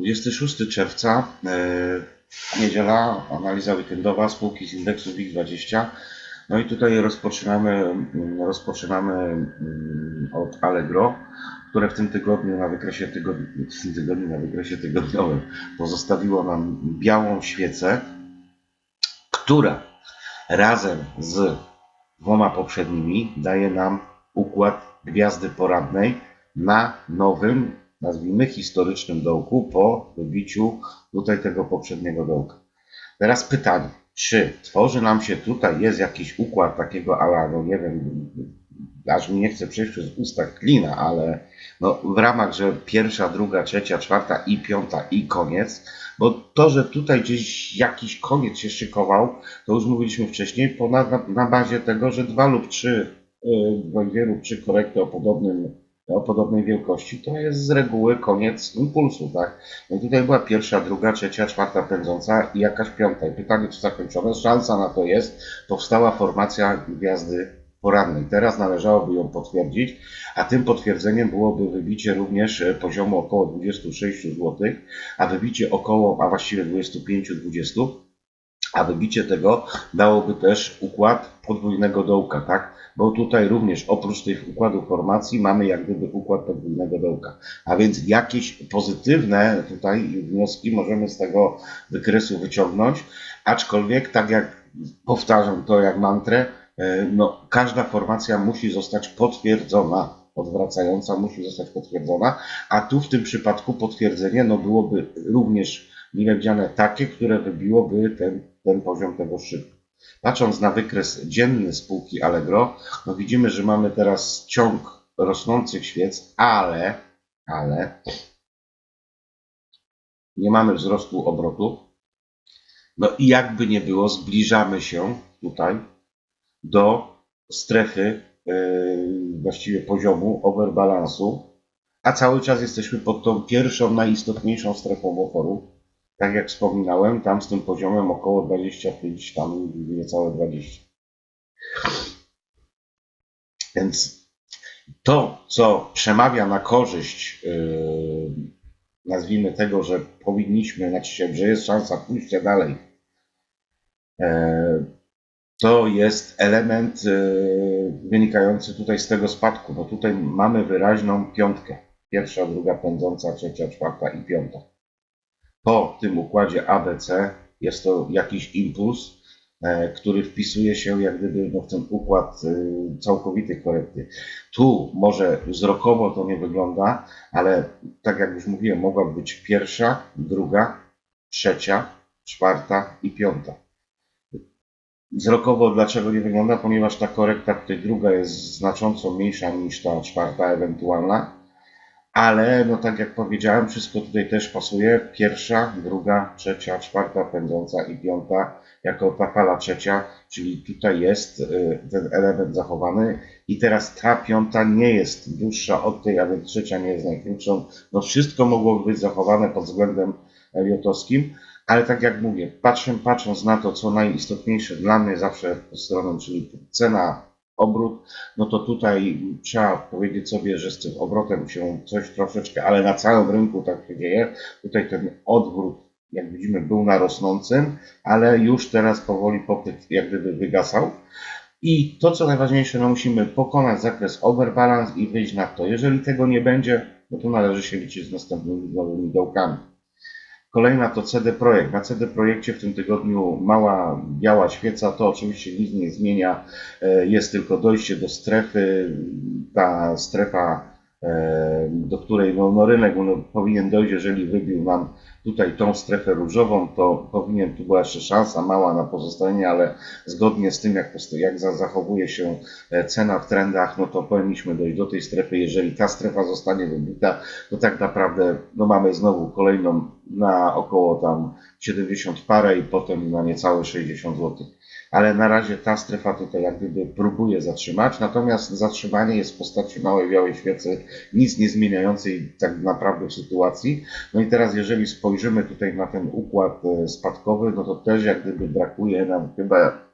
26 czerwca, e, niedziela, analiza weekendowa, spółki z indeksu WIG20. No i tutaj rozpoczynamy, mm, rozpoczynamy mm, od Allegro, które w tym tygodniu na wykresie w tym tygodniu na wykresie tygodniowym pozostawiło nam białą świecę, która razem z dwoma poprzednimi daje nam układ gwiazdy poradnej na nowym, nazwijmy historycznym dołku po wybiciu tutaj tego poprzedniego dołka. Teraz pytanie, czy tworzy nam się tutaj, jest jakiś układ takiego ala, no nie wiem, aż mi nie chce przejść przez usta klina, ale no w ramach, że pierwsza, druga, trzecia, czwarta i piąta i koniec, bo to, że tutaj gdzieś jakiś koniec się szykował, to już mówiliśmy wcześniej, ponad, na, na bazie tego, że dwa lub trzy, yy, lub trzy korekty o podobnym o podobnej wielkości, to jest z reguły koniec impulsu, tak? No tutaj była pierwsza, druga, trzecia, czwarta pędząca i jakaś piąta. I pytanie, czy zakończone? Szansa na to jest. Powstała formacja gwiazdy porannej. Teraz należałoby ją potwierdzić, a tym potwierdzeniem byłoby wybicie również e, poziomu około 26 zł, a wybicie około, a właściwie 25-20, a wybicie tego dałoby też układ podwójnego dołka, tak? Bo tutaj również oprócz tych układów formacji mamy jak gdyby układ podwójnego dołka. A więc jakieś pozytywne tutaj wnioski możemy z tego wykresu wyciągnąć, aczkolwiek tak jak powtarzam to jak mantrę, e, no, każda formacja musi zostać potwierdzona, odwracająca musi zostać potwierdzona, a tu w tym przypadku potwierdzenie no, byłoby również mile widziane takie, które wybiłoby ten, ten poziom tego szczytu. Patrząc na wykres dzienny spółki Allegro, no widzimy, że mamy teraz ciąg rosnących świec, ale, ale nie mamy wzrostu obrotu. No i jakby nie było, zbliżamy się tutaj do strefy, yy, właściwie poziomu overbalansu, a cały czas jesteśmy pod tą pierwszą, najistotniejszą strefą oporu. Tak jak wspominałem, tam z tym poziomem około 25, tam niecałe 20. Więc to, co przemawia na korzyść, yy, nazwijmy tego, że powinniśmy, że jest szansa pójścia dalej, yy, to jest element yy, wynikający tutaj z tego spadku, bo tutaj mamy wyraźną piątkę. Pierwsza, druga pędząca, trzecia, czwarta i piąta. Po tym układzie ABC jest to jakiś impuls, e, który wpisuje się jak gdyby no, w ten układ e, całkowitej korekty. Tu może wzrokowo to nie wygląda, ale tak jak już mówiłem, mogła być pierwsza, druga, trzecia, czwarta i piąta. Wzrokowo dlaczego nie wygląda? Ponieważ ta korekta tutaj druga jest znacząco mniejsza niż ta czwarta ewentualna. Ale, no tak jak powiedziałem, wszystko tutaj też pasuje. Pierwsza, druga, trzecia, czwarta pędząca i piąta jako ta fala trzecia, czyli tutaj jest y, ten element zachowany. I teraz ta piąta nie jest dłuższa od tej, a więc trzecia nie jest najkrótszą. No wszystko mogło być zachowane pod względem eliotowskim, ale tak jak mówię, patrząc na to, co najistotniejsze dla mnie zawsze stroną, czyli cena obrót, no to tutaj trzeba powiedzieć sobie, że z tym obrotem się coś troszeczkę, ale na całym rynku tak się dzieje. Tutaj ten odwrót, jak widzimy, był na rosnącym, ale już teraz powoli popyt jak gdyby wygasał. I to, co najważniejsze, no musimy pokonać zakres overbalance i wyjść na to. Jeżeli tego nie będzie, no to należy się liczyć z następnymi nowymi dołkami. Kolejna to CD Projekt. Na CD Projekcie w tym tygodniu mała biała świeca, to oczywiście nic nie zmienia, e, jest tylko dojście do strefy. Ta strefa, do której no, no rynek no, powinien dojść, jeżeli wybił nam tutaj tą strefę różową, to powinien, tu była jeszcze szansa mała na pozostanie, ale zgodnie z tym, jak, jak zachowuje się e, cena w trendach, no to powinniśmy dojść do tej strefy. Jeżeli ta strefa zostanie wybita, to tak naprawdę no mamy znowu kolejną na około tam 70 parę i potem na niecałe 60 zł. Ale na razie ta strefa tutaj jak gdyby próbuje zatrzymać, natomiast zatrzymanie jest w postaci małej białej świecy, nic nie zmieniającej tak naprawdę w sytuacji. No i teraz jeżeli spojrzymy tutaj na ten układ e, spadkowy, no to też jak gdyby brakuje nam chyba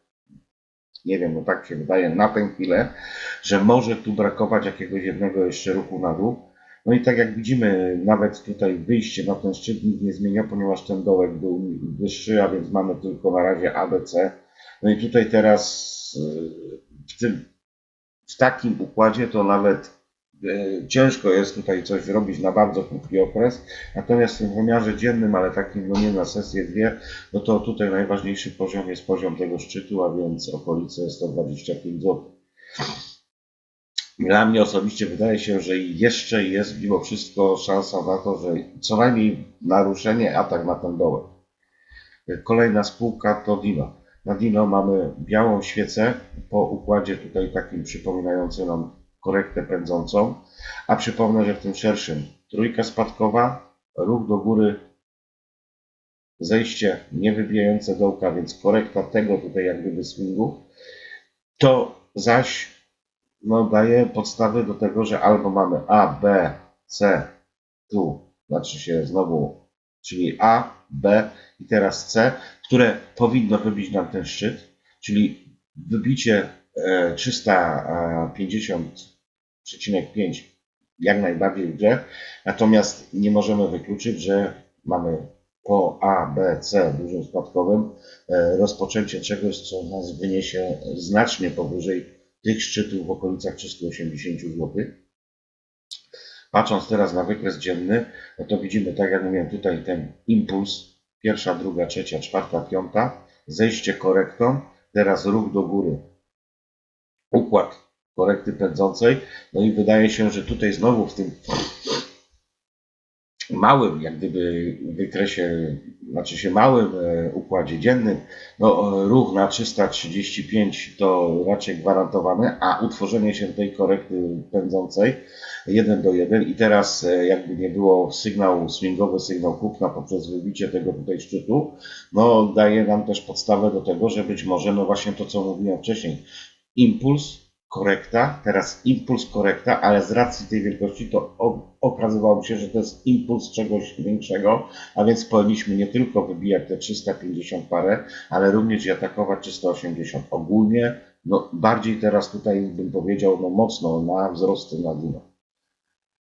nie wiem, no tak się wydaje na tę chwilę, że może tu brakować jakiegoś jednego jeszcze ruchu na dół. No i tak jak widzimy, nawet tutaj wyjście na ten szczyt nic nie zmienia, ponieważ ten dołek był wyższy, a więc mamy tylko na razie ABC. No i tutaj teraz y, w tym, w takim układzie to nawet y, ciężko jest tutaj coś zrobić na bardzo krótki okres. Natomiast w wymiarze dziennym, ale takim no nie na sesję dwie, no to tutaj najważniejszy poziom jest poziom tego szczytu, a więc okolice 125 zł. Dla mnie osobiście wydaje się, że jeszcze jest mimo wszystko szansa na to, że co najmniej naruszenie, atak na ten dołek. Kolejna spółka to Dino. Na Dino mamy białą świecę po układzie tutaj takim przypominającym nam korektę pędzącą, a przypomnę, że w tym szerszym trójka spadkowa, ruch do góry, zejście niewybijające dołka, więc korekta tego tutaj jak gdyby swingu, to zaś no, daje podstawy do tego, że albo mamy A, B, C, tu, znaczy się znowu, czyli A, B i teraz C, które powinno wybić nam ten szczyt, czyli wybicie e, 350,5 jak najbardziej w grze, natomiast nie możemy wykluczyć, że mamy po A, B, C dużym spadkowym e, rozpoczęcie czegoś, co nas wyniesie znacznie powyżej tych szczytów w okolicach 380 zł. Patrząc teraz na wykres dzienny, no to widzimy, tak jak mówiłem, tutaj ten impuls, pierwsza, druga, trzecia, czwarta, piąta, zejście korektą, teraz ruch do góry, układ korekty pędzącej, no i wydaje się, że tutaj znowu w tym małym, jak gdyby wykresie, znaczy się małym e, układzie dziennym, no e, ruch na 335 to raczej gwarantowane, a utworzenie się tej korekty pędzącej 1 do 1 i teraz e, jakby nie było sygnał swingowy, sygnał kupna poprzez wybicie tego tutaj szczytu, no daje nam też podstawę do tego, że być może no właśnie to co mówiłem wcześniej, impuls korekta, teraz impuls korekta, ale z racji tej wielkości to okazywało się, że to jest impuls czegoś większego, a więc powinniśmy nie tylko wybijać te 350 parę, ale również i atakować 380. Ogólnie, no bardziej teraz tutaj bym powiedział, no mocno na wzrosty na dno.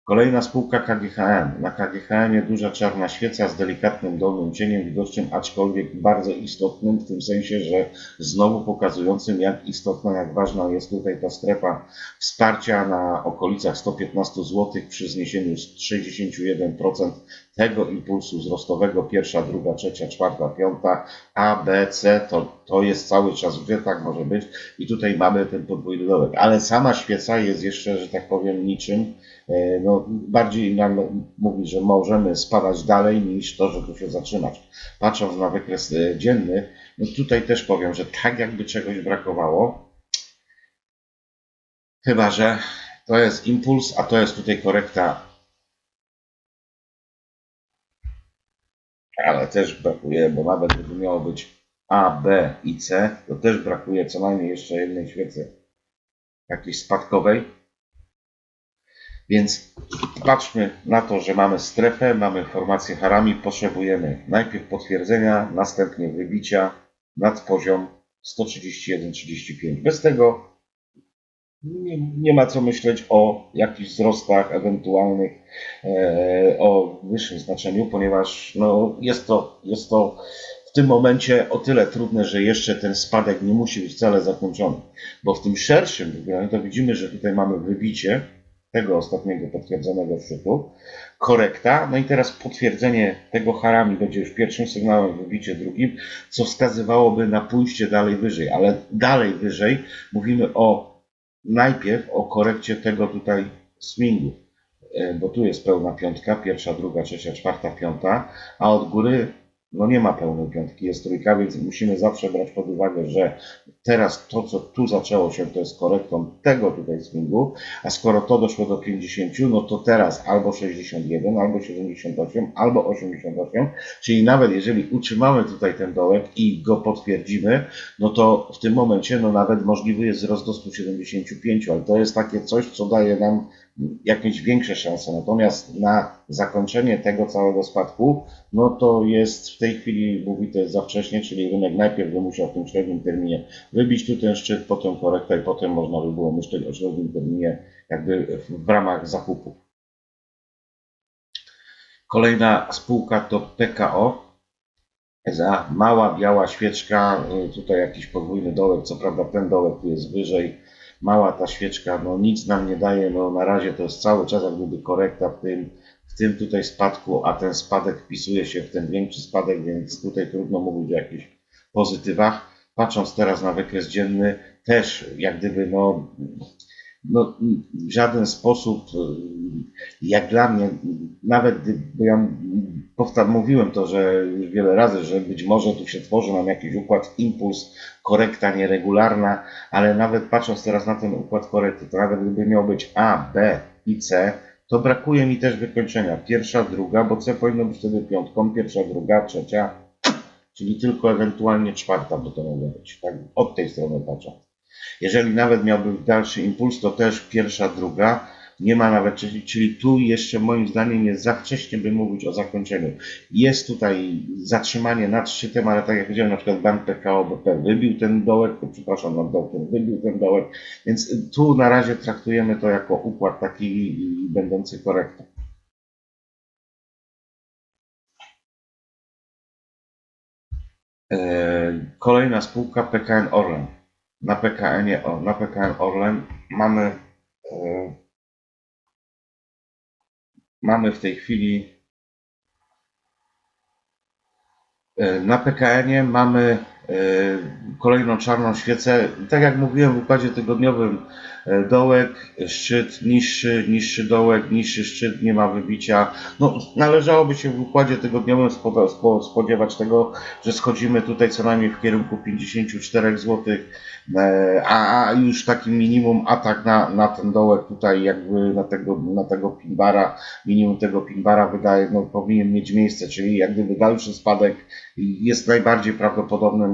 Kolejna spółka KGHM. Na KGHM duża czarna świeca z delikatnym dolnym cieniem widocznym, aczkolwiek bardzo istotnym, w tym sensie, że znowu pokazującym, jak istotna, jak ważna jest tutaj ta strefa wsparcia na okolicach 115 zł przy zniesieniu z 61% tego impulsu wzrostowego, pierwsza, druga, trzecia, czwarta, piąta, A, B, C, to, to jest cały czas w grze, tak może być. I tutaj mamy ten podwójny dołek, ale sama świeca jest jeszcze, że tak powiem, niczym, e, no bardziej nam mówi, że możemy spadać dalej niż to, że tu się zatrzymać. Patrząc na wykres e, dzienny, no tutaj też powiem, że tak jakby czegoś brakowało, chyba że to jest impuls, a to jest tutaj korekta ale też brakuje, bo nawet gdyby miało być A, B i C, to też brakuje co najmniej jeszcze jednej świecy jakiejś spadkowej. Więc patrzmy na to, że mamy strefę, mamy formację harami, potrzebujemy najpierw potwierdzenia, następnie wybicia nad poziom 131,35. Bez tego nie, nie ma co myśleć o jakichś wzrostach ewentualnych, e, o wyższym znaczeniu, ponieważ no, jest, to, jest to w tym momencie o tyle trudne, że jeszcze ten spadek nie musi być wcale zakończony. Bo w tym szerszym wygraniu to widzimy, że tutaj mamy wybicie tego ostatniego potwierdzonego szczytu, korekta, no i teraz potwierdzenie tego harami będzie już pierwszym sygnałem, wybicie drugim, co wskazywałoby na pójście dalej wyżej, ale dalej wyżej mówimy o najpierw o korekcie tego tutaj swingu, E, bo tu jest pełna piątka, pierwsza, druga, trzecia, czwarta, piąta, a od góry no nie ma pełnej piątki, jest trójka, więc musimy zawsze brać pod uwagę, że teraz to, co tu zaczęło się, to jest korektą tego tutaj swingu, a skoro to doszło do 50, no to teraz albo 61, albo 78, albo 88, czyli nawet jeżeli utrzymamy tutaj ten dołek i go potwierdzimy, no to w tym momencie no nawet możliwy jest wzrost do 175, ale to jest takie coś, co daje nam jakieś większe szanse. Natomiast na zakończenie tego całego spadku, no to jest w tej chwili, mówi to jest za wcześnie, czyli rynek najpierw by musiał w tym średnim terminie wybić tu ten szczyt, potem korekta i potem można by było myśleć o średnim terminie jakby w, w ramach zakupu. Kolejna spółka to PKO. Za mała biała świeczka, y, tutaj jakiś podwójny dołek, co prawda ten dołek tu jest wyżej, mała ta świeczka, no nic nam nie daje, no na razie to jest cały czas jak gdyby korekta w tym, w tym tutaj spadku, a ten spadek wpisuje się w ten większy spadek, więc tutaj trudno mówić o jakichś pozytywach. Patrząc teraz na wykres dzienny, też jak gdyby no, no w żaden sposób, y, jak dla mnie, nawet bo ja powtar- mówiłem to, że już wiele razy, że być może tu się tworzy nam jakiś układ impuls, korekta nieregularna, ale nawet patrząc teraz na ten układ korekty, to nawet gdyby miał być A, B i C, to brakuje mi też wykończenia. Pierwsza, druga, bo C powinno być wtedy piątką, pierwsza, druga, trzecia, czyli tylko ewentualnie czwarta by to mogło być. Tak od tej strony patrzę. Jeżeli nawet miałby dalszy impuls, to też pierwsza, druga, nie ma nawet, czyli, czyli tu jeszcze moim zdaniem jest za wcześnie, by mówić o zakończeniu. Jest tutaj zatrzymanie nad szczytem, ale tak jak powiedziałem, na przykład bank PKO BP wybił ten dołek, przepraszam, nad dołkiem wybił ten dołek, więc tu na razie traktujemy to jako układ taki będący korektą. E, Kolejna spółka PKN Orlen. Na PKN, na PKN Orlen. Mamy e, mamy w tej chwili e, na PKN-ie mamy kolejną czarną świecę. Tak jak mówiłem w układzie tygodniowym, e, dołek, szczyt, niższy, niższy dołek, niższy szczyt, nie ma wybicia. No, należałoby się w układzie tygodniowym spo- spo- spodziewać tego, że schodzimy tutaj co najmniej w kierunku 54 zł, e, a, już takim minimum atak na, na ten dołek tutaj jakby na tego, na tego pinbara, minimum tego pinbara wydaje, no, powinien mieć miejsce, czyli jak gdyby dalszy spadek jest najbardziej prawdopodobnym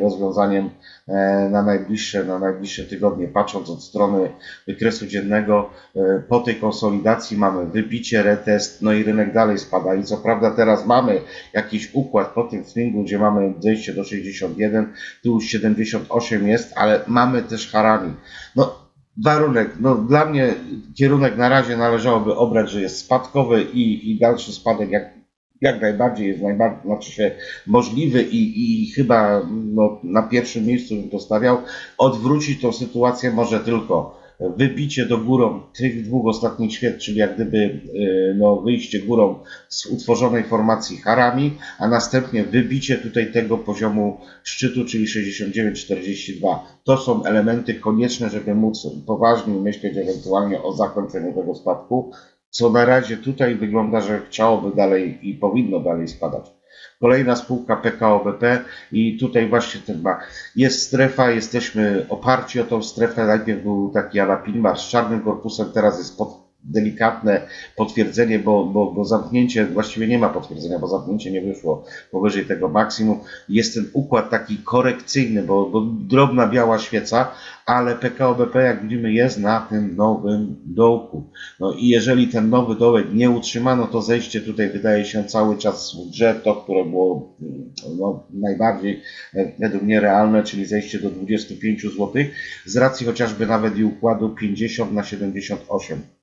rozwiązaniem e, na najbliższe, na najbliższe tygodnie. Patrząc od strony wykresu dziennego, e, po tej konsolidacji mamy wybicie, retest, no i rynek dalej spada. I co prawda teraz mamy jakiś układ po tym swingu, gdzie mamy zejście do 61, tu już 78 jest, ale mamy też harami. No, warunek, no dla mnie kierunek na razie należałoby obrać, że jest spadkowy i, i dalszy spadek jak jak najbardziej jest najbardziej, znaczy się możliwy i, i chyba no, na pierwszym miejscu bym to stawiał. Odwrócić tą sytuację może tylko wybicie do górą tych dwóch ostatnich świat, czyli jak gdyby y, no, wyjście górą z utworzonej formacji harami, a następnie wybicie tutaj tego poziomu szczytu, czyli 69,42. To są elementy konieczne, żeby móc poważnie myśleć ewentualnie o zakończeniu tego spadku co na razie tutaj wygląda, że chciałoby dalej i powinno dalej spadać. Kolejna spółka PKO BP i tutaj właśnie ten ma, jest strefa, jesteśmy oparci o tą strefę, najpierw był taki alapinbar z czarnym korpusem, teraz jest pod delikatne potwierdzenie, bo, bo, bo zamknięcie, właściwie nie ma potwierdzenia, bo zamknięcie nie wyszło powyżej tego maksimum. Jest ten układ taki korekcyjny, bo, bo drobna biała świeca, ale PKO BP, jak widzimy, jest na tym nowym dołku. No i jeżeli ten nowy dołek nie utrzymano, to zejście tutaj wydaje się cały czas w grze, to, które było no, najbardziej e, według mnie realne, czyli zejście do 25 zł, z racji chociażby nawet i układu 50 na 78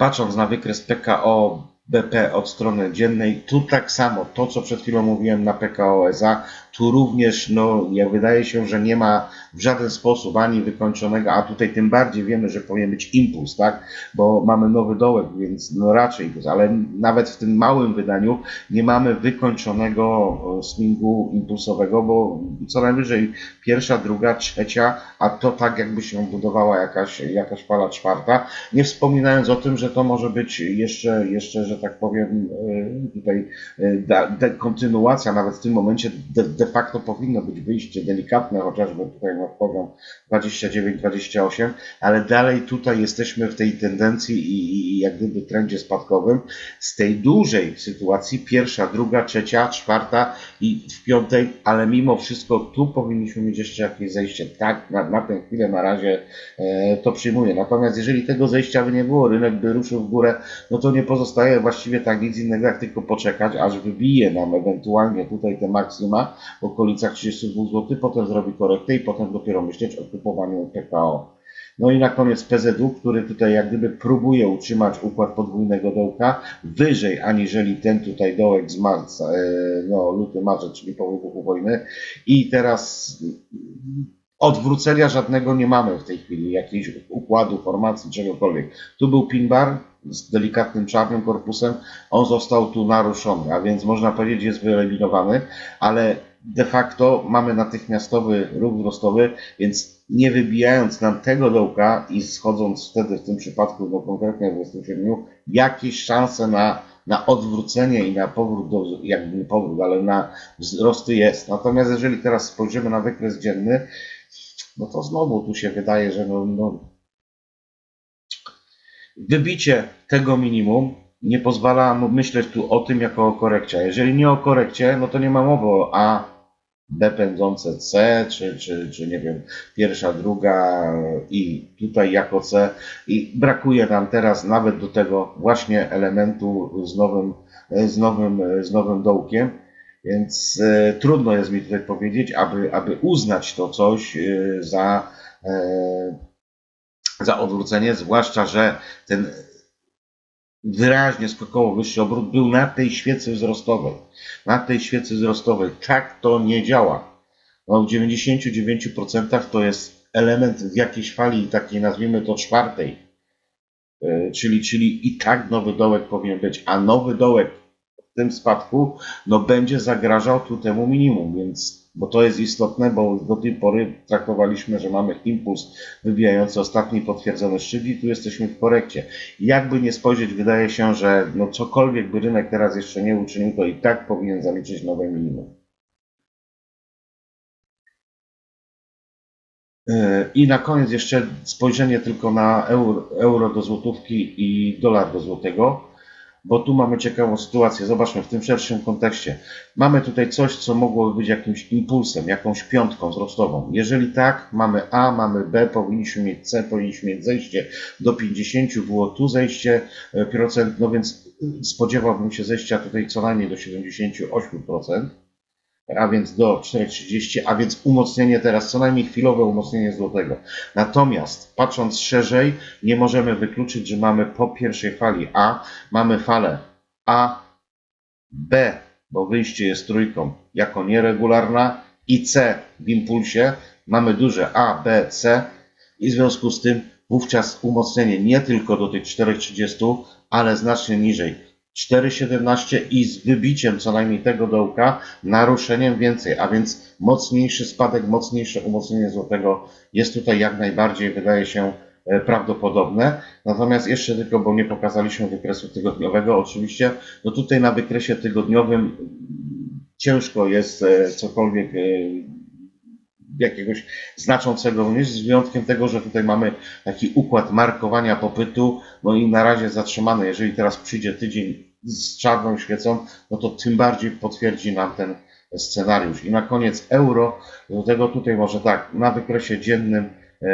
patrząc na wykres PKO BP od strony dziennej, tu tak samo, to co przed chwilą mówiłem na PKO SA, tu również, no, jak wydaje się, że nie ma w żaden sposób ani wykończonego, a tutaj tym bardziej wiemy, że powinien być impuls, tak, bo mamy nowy dołek, więc no raczej impuls, ale nawet w tym małym wydaniu nie mamy wykończonego swingu impulsowego, bo co najwyżej pierwsza, druga, trzecia, a to tak jakby się budowała jakaś, jakaś fala czwarta, nie wspominając o tym, że to może być jeszcze, jeszcze że tak powiem, e, tutaj de, kontynuacja, nawet w tym momencie de, de facto powinno być wyjście delikatne, chociażby tutaj na poziom 29-28, ale dalej tutaj jesteśmy w tej tendencji i, i jak gdyby trendzie spadkowym. Z tej dużej sytuacji, pierwsza, druga, trzecia, czwarta i w piątej, ale mimo wszystko tu powinniśmy mieć jeszcze jakieś zejście. Tak, na, na tę chwilę na razie e, to przyjmuję. Natomiast jeżeli tego zejścia by nie było, rynek by ruszył w górę, no to nie pozostaje właściwie tak nic innego, jak tylko poczekać, aż wybije nam ewentualnie tutaj te maksima w okolicach 32 zł, potem zrobi korektę i potem dopiero myśleć o kupowaniu PKO. No i na koniec PZU, który tutaj jak gdyby próbuje utrzymać układ podwójnego dołka wyżej aniżeli ten tutaj dołek z marca, e, no luty, marzec, czyli po wybuchu wojny. I teraz odwrócenia żadnego nie mamy w tej chwili, jakiegoś układu, formacji, czegokolwiek. Tu był pin bar z delikatnym czarnym korpusem, on został tu naruszony, a więc można powiedzieć jest wyeliminowany, ale de facto mamy natychmiastowy ruch wzrostowy, więc nie wybijając nam tego dołka i schodząc wtedy w tym przypadku do konkretnie 27, jakieś szanse na, na odwrócenie i na powrót do, jakby nie powrót, ale na wzrosty jest. Natomiast jeżeli teraz spojrzymy na wykres dzienny, no to znowu tu się wydaje, że no, no, wybicie tego minimum nie pozwala myśleć tu o tym jako o korekcie. Jeżeli nie o korekcie, no to nie ma mowy o A, B pędzące C, czy, czy, czy nie wiem, pierwsza, druga i tutaj jako C. I brakuje nam teraz nawet do tego właśnie elementu z nowym, z nowym, z nowym dołkiem. Więc e, trudno jest mi tutaj powiedzieć, aby, aby uznać to coś e, za, e, za odwrócenie, zwłaszcza, że ten wyraźnie skokowo wyższy obrót był na tej świecy wzrostowej. Na tej świecy wzrostowej. Tak to nie działa. No, w 99% to jest element w jakiejś fali takiej, nazwijmy to czwartej. E, Czyli, czyli i tak nowy dołek powinien być, a nowy dołek w tym spadku no, będzie zagrażał tu temu minimum, więc bo to jest istotne, bo do tej pory traktowaliśmy, że mamy impuls wybijający ostatni potwierdzony szczyt i tu jesteśmy w korekcie. Jakby nie spojrzeć, wydaje się, że no cokolwiek by rynek teraz jeszcze nie uczynił, to i tak powinien zaliczyć nowe minimum. Yy, I na koniec jeszcze spojrzenie tylko na euro, euro do złotówki i dolar do złotego, bo tu mamy ciekawą sytuację. Zobaczmy w tym szerszym kontekście. Mamy tutaj coś, co mogłoby być jakimś impulsem, jakąś piątką wzrostową. Jeżeli tak, mamy A, mamy B, powinniśmy mieć C, powinniśmy mieć zejście do 50, było tu zejście e, procent, no więc spodziewałbym się zejścia tutaj co najmniej do 78% a więc do 4,30, a więc umocnienie teraz, co najmniej chwilowe umocnienie złotego. Natomiast patrząc szerzej, nie możemy wykluczyć, że mamy po pierwszej fali A, mamy falę A, B, bo wyjście jest trójką, jako nieregularna i C w impulsie, mamy duże A, B, C i w związku z tym wówczas umocnienie nie tylko do tych 4,30, ale znacznie niżej. 4,17 i z wybiciem co najmniej tego dołka, naruszeniem więcej, a więc mocniejszy spadek, mocniejsze umocnienie złotego jest tutaj jak najbardziej, wydaje się, e, prawdopodobne. Natomiast jeszcze tylko, bo nie pokazaliśmy wykresu tygodniowego, oczywiście, no tutaj na wykresie tygodniowym ciężko jest e, cokolwiek e, jakiegoś znaczącego wnieść, z wyjątkiem tego, że tutaj mamy taki układ markowania popytu, no i na razie zatrzymany. Jeżeli teraz przyjdzie tydzień z czarną świecą, no to tym bardziej potwierdzi nam ten scenariusz. I na koniec euro, do tego tutaj może tak, na wykresie dziennym e,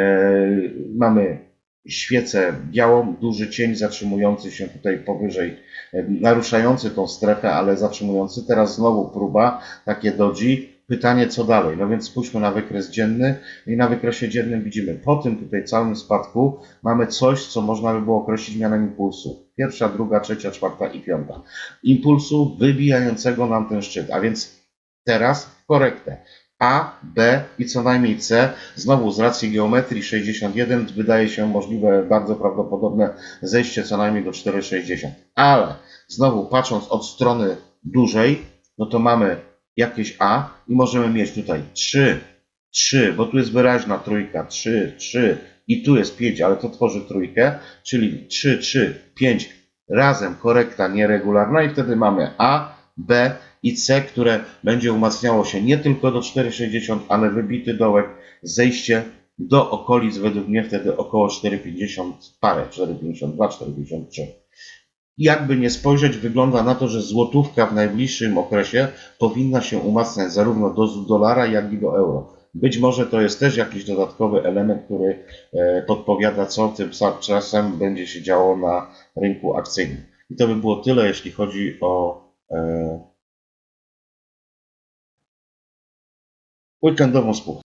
mamy świecę białą, duży cień zatrzymujący się tutaj powyżej, e, naruszający tą strefę, ale zatrzymujący. Teraz znowu próba, takie doji. Pytanie, co dalej? No więc spójrzmy na wykres dzienny i na wykresie dziennym widzimy, po tym tutaj całym spadku mamy coś, co można by było określić mianem impulsu. Pierwsza, druga, trzecia, czwarta i piąta. Impulsu wybijającego nam ten szczyt, a więc teraz korektę. A, B i co najmniej C. Znowu z racji geometrii 61 wydaje się możliwe, bardzo prawdopodobne zejście co najmniej do 4,60. Ale znowu patrząc od strony dużej, no to mamy jakieś A i możemy mieć tutaj 3, 3, bo tu jest wyraźna trójka, 3, 3 i tu jest 5, ale to tworzy trójkę, czyli 3, 3, 5 razem korekta nieregularna i wtedy mamy A, B i C, które będzie umacniało się nie tylko do 4,60, ale wybity dołek, zejście do okolic według mnie wtedy około 4,50 parę, 4,52, 4,53 jakby nie spojrzeć, wygląda na to, że złotówka w najbliższym okresie powinna się umacniać zarówno do dolara, jak i do euro. Być może to jest też jakiś dodatkowy element, który e, podpowiada, co tym czasem będzie się działo na rynku akcyjnym. I to by było tyle, jeśli chodzi o e, weekendową spółkę.